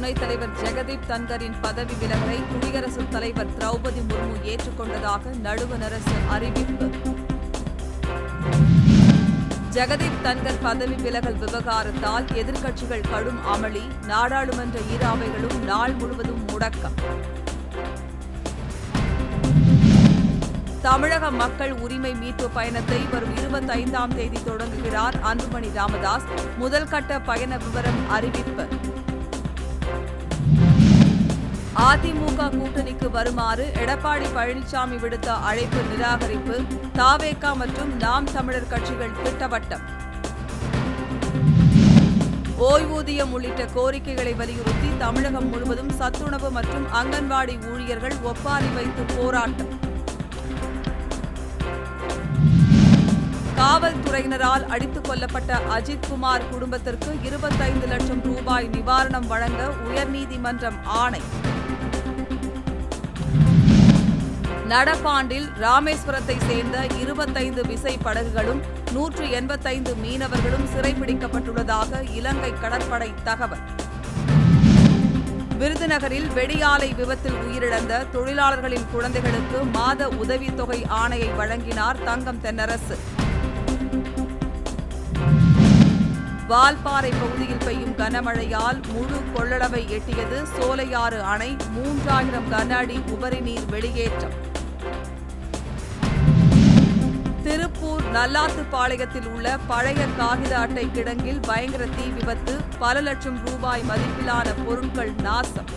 துணைத் தலைவர் ஜெகதீப் தன்கரின் பதவி விலகலை குடியரசுத் தலைவர் திரௌபதி முர்மு ஏற்றுக்கொண்டதாக நடுவண் அரசு அறிவிப்பு. ஜெகதீப் தன்கர் பதவி விலகல் விவகாரத்தால் எதிர்க்கட்சிகள் கடும் அமளி நாடாளுமன்ற இரு அவைகளும் நாள் முழுவதும் முடக்கம். தமிழக மக்கள் உரிமை மீட்பு பயணத்தை வரும் இருபத்தைந்தாம் தேதி தொடங்குகிறார் அன்புமணி ராமதாஸ். முதல் கட்ட பயண விவரம் அறிவிப்பு. அதிமுக கூட்டணிக்கு வருமாறு எடப்பாடி பழனிசாமி விடுத்த அழைப்பு நிராகரிப்பு தாவேகா மற்றும் நாம் தமிழர் கட்சிகள் திட்டவட்டம். ஓய்வூதியம் உள்ளிட்ட கோரிக்கைகளை வலியுறுத்தி தமிழகம் முழுவதும் சத்துணவு மற்றும் அங்கன்வாடி ஊழியர்கள் ஒப்பாரி வைத்து போராட்டம். காவல்துறையினரால் அடித்துக் கொல்லப்பட்ட அஜித் குமார் குடும்பத்திற்கு இருபத்தைந்து லட்சம் ரூபாய் நிவாரணம் வழங்க உயர்நீதிமன்றம் ஆணை. நடப்பாண்டில் ராமேஸ்வரத்தை சேர்ந்த இருபத்தைந்து விசை படகுகளும் நூற்று எண்பத்தைந்து மீனவர்களும் சிறைபிடிக்கப்பட்டுள்ளதாக இலங்கை கடற்படை தகவல். விருதுநகரில் வெடியாலை விபத்தில் உயிரிழந்த தொழிலாளர்களின் குழந்தைகளுக்கு மாத உதவித்தொகை ஆணையை வழங்கினார் தங்கம் தென்னரசு. வால்பாறை பகுதியில் பெய்யும் கனமழையால் முழு கொள்ளளவை எட்டியது சோலையாறு அணை மூன்றாயிரம் கன அடி உபரி நீர் வெளியேற்றம். நல்லாத்துப்பாளையத்தில் உள்ள பழைய காகித அட்டை கிடங்கில் பயங்கர தீ விபத்து பல லட்சம் ரூபாய் மதிப்பிலான பொருட்கள் நாசம்.